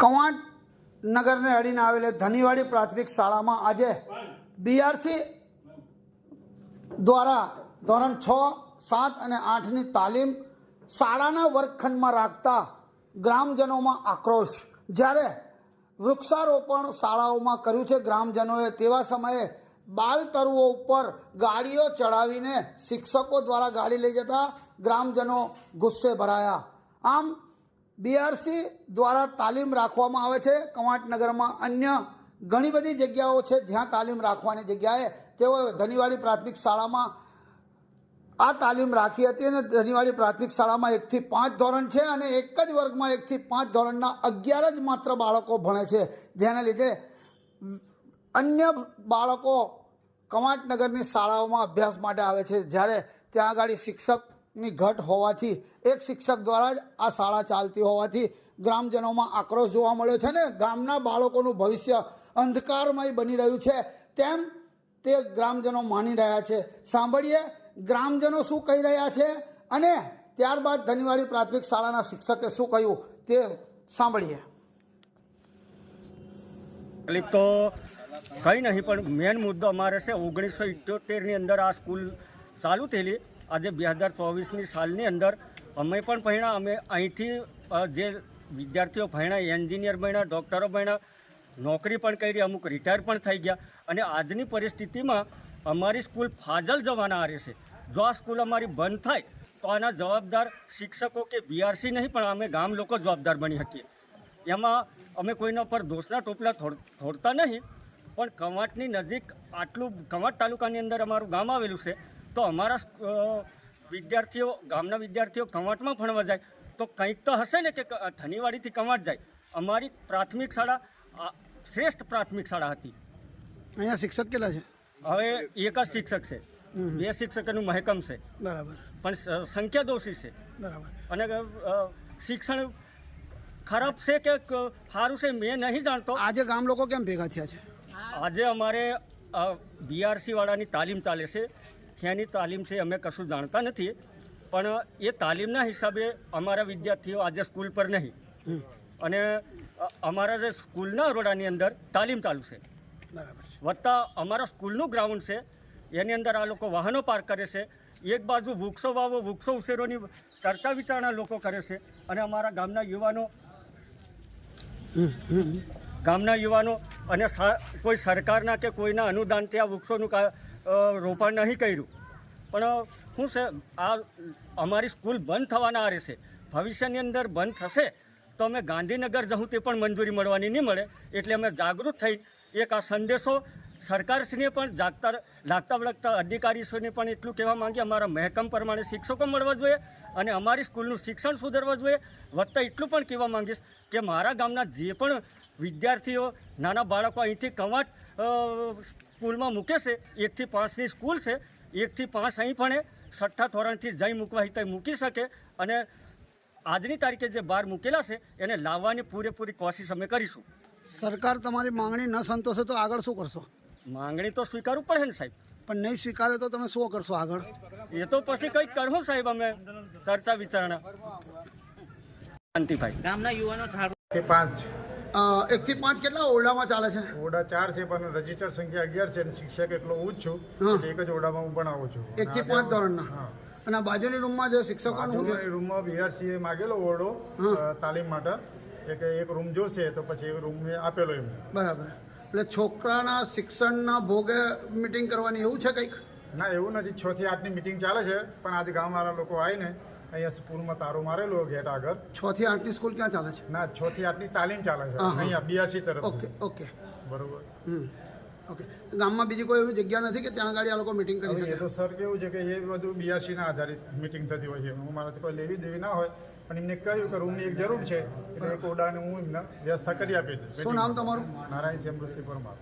કવાંટ નગરને અડીને આવેલી ધનીવાડી પ્રાથમિક શાળામાં આજે બીઆરસી દ્વારા ધોરણ છ, સાત અને આઠની તાલીમ શાળાના વર્ગખંડમાં રાખતા ગ્રામજનોમાં આક્રોશ. જ્યારે વૃક્ષારોપણ શાળાઓમાં કર્યું છે, ગ્રામજનોએ તેવા સમયે બાલ તરુઓ ઉપર ગાડીઓ ચડાવીને શિક્ષકો દ્વારા ગાડી લઈ જતા ગ્રામજનો ગુસ્સે ભરાયા. આમ બીઆરસી દ્વારા તાલીમ રાખવામાં આવે છે. કવાંટનગરમાં અન્ય ઘણી બધી જગ્યાઓ છે જ્યાં તાલીમ રાખવાની જગ્યાએ તેઓએ ધનીવાડી પ્રાથમિક શાળામાં આ તાલીમ રાખી હતી અને ધનીવાડી પ્રાથમિક શાળામાં એકથી પાંચ ધોરણ છે અને એક જ વર્ગમાં એકથી પાંચ ધોરણના અગિયાર જ માત્ર બાળકો ભણે છે. જેના લીધે અન્ય બાળકો કવાંટનગરની શાળાઓમાં અભ્યાસ માટે આવે છે. જ્યારે ત્યાં આગળ શિક્ષકની ઘટ હોવાથી, એક શિક્ષક દ્વારા જ આ શાળા ચાલતી હોવાથી ગ્રામજનોમાં આક્રોશ જોવા મળ્યો છે ને ગામના બાળકોનું ભવિષ્ય અંધકારમય બની રહ્યું છે. તેમ તે ગ્રામજનો માની રહ્યા છે. સાંભળીએ, ગ્રામજનો શું કહી રહ્યા છે અને ત્યારબાદ ધનીવાડી પ્રાથમિક શાળાના શિક્ષકે શું કહ્યું તે સાંભળીએ. તકલીફ તો કંઈ નહીં, પણ મેન મુદ્દો અમારે છે ઓગણીસો ઇઠ્યોતેરની અંદર આ સ્કૂલ ચાલુ થયેલી. આજે બે હજાર ચોવીસની સાલની અંદર અમે પણ ભણ્યા. અમે અહીંથી જે વિદ્યાર્થીઓ ભણ્યા, એન્જિનિયર ભણ્યા ડૉક્ટરો ભણ્યા નોકરી પણ કરી, અમુક રિટાયર પણ થઈ ગયા. અને આજની પરિસ્થિતિમાં અમારી સ્કૂલ ફાજલ જવાના આરે છે. જો આ સ્કૂલ અમારી બંધ થાય, તો આના જવાબદાર શિક્ષકો કે બીઆરસી નહીં, પણ અમે ગામ લોકો જવાબદાર બની શકીએ. એમાં અમે કોઈના પર દોષના ટોપલા થોડ- થોડતા નહીં, પણ કવાંટની નજીક આટલું, કવાંટ તાલુકાની અંદર અમારું ગામ આવેલું છે. તો અમારા વિદ્યાર્થીઓ ગામના વિદ્યાર્થીઓ કમાટમાં ભણવા જાય. તો કંઈક તો હશે ને કે ધનીવાડીથી કમાટ જાય. અમારી પ્રાથમિક શાળા શ્રેષ્ઠ પ્રાથમિક શાળા હતી. અહીંયા શિક્ષક કેટલા છે? હવે એક જ શિક્ષક છે. બે શિક્ષકનું મહેકમ છે. બરાબર. પણ સંખ્યા દોષી છે. બરાબર. અને શિક્ષણ ખરાબ છે કે સારું છે મેં નહીં જાણતો. આજે ગામ લોકો કેમ ભેગા થયા છે? આજે અમારે બીઆરસી વાળાની તાલીમ ચાલે છે. ત્યાંની તાલીમ છે અમે કશું જાણતા નથી પણ એ તાલીમના હિસાબે અમારા વિદ્યાર્થીઓ આજે સ્કૂલ પર નહીં. અને અમારા જે સ્કૂલના અરોડાની અંદર તાલીમ ચાલુ છે. બરાબર વત્તા અમારા સ્કૂલનું ગ્રાઉન્ડ છે એની અંદર આ લોકો વાહનો પાર્ક કરે છે એક બાજુ વૃક્ષો વાવો વૃક્ષો ઉછેરોની ચર્ચા વિચારણા લોકો કરે છે અને અમારા ગામના યુવાનો ગામના યુવાનો અને કોઈ સરકારના કે કોઈના અનુદાનથી આ વૃક્ષોનું રોપણ નહીં કર્યું. પણ શું છે આ અમારી સ્કૂલ બંધ થવાના આરે છે ભવિષ્યની અંદર બંધ થશે તો અમે ગાંધીનગર જવું તે પણ મંજૂરી મળવાની નહીં મળે. એટલે અમે જાગૃત થઈ એક આ સંદેશો સરકારશ્રીને પણ જાગતા લાગતા વળગતા અધિકારીશ્રીને પણ એટલું કહેવા માંગીએ અમારા મહેકમ પ્રમાણે શિક્ષકો મળવા જોઈએ અને અમારી સ્કૂલનું શિક્ષણ સુધરવા જોઈએ. વત્તા એટલું પણ કહેવા માંગીશ કે મારા ગામના જે પણ વિદ્યાર્થીઓ નાના બાળકો અહીંથી કવાંટ અ, સ્કૂલમાં મૂકે છે એકથી પાંચની સ્કૂલ છે એકથી પાંચ અહીં ભણે છઠ્ઠા ધોરણથી જઈ મૂકવા હોય તો મૂકી શકે અને આજની તારીખે જે બહાર મૂકેલા છે એને લાવવાની પૂરેપૂરી કોશિશ અમે કરીશું. સરકાર તમારી માંગણી ન સંતોષે તો આગળ શું કરશો? માંગણી તો સ્વીકારવું પડે ને સાહેબ. પણ નહીં સ્વીકારે તો તમે શું કરશો આગળ? એ તો પછી કંઈક કરવું સાહેબ અમે ચર્ચા વિચારણા. શાંતિભાઈ. ગામના યુવાનો પાંચ. એકથી પાંચ કેટલા ઓરડામાં ચાલે છે? ઓરડા ચાર છે પણ રજિસ્ટર સંખ્યા અગિયાર છે અને શિક્ષક એટલો હું જ છું. એક જ ઓરડામાં હું ભણાવું છું. એકથી પાંચ ધોરણના? અને બાજુની રૂમમાં જે શિક્ષકોનું? રૂમમાં બીઆરસીએ માગેલો ઓરડો તાલીમ માટે. એટલે કે એક રૂમ જોશે તો પછી એક રૂમ આપેલો એમ બરાબર. એટલે છોકરાના શિક્ષણના ભોગે મિટિંગ કરવાની એવું છે કંઈક? ના એવું નથી. છ થી આઠની મિટિંગ ચાલે છે પણ આજે ગામવાળા લોકો આવીને અહીંયા સ્કૂલમાં તારો મારેલો ગેટ આગળ. છ થી આઠની સ્કૂલ ક્યાં ચાલે છે? ના છ થી આઠની તાલીમ ચાલે છે. અહીંયા બીઆરસી તરફ ઓકે ઓકે. બરોબર. ઓકે. ગામમાં બીજી કોઈ એવી જગ્યા નથી કે ત્યાં આગળ આ લોકો મિટિંગ કરી શકે? તો સર કેવું છે કે એ બધું બીઆરસીના આધારિત મિટિંગ થતી હોય છે. હું મારાથી કોઈ લેવી દેવી ના હોય પણ એમને કહ્યું કે રૂમની એક જરૂર છે. એટલે એક ઓરડાને હું એમને વ્યવસ્થા કરી આપી શું નામ તમારું? નારાયણ સેમ્બ્રુસી પરમાર.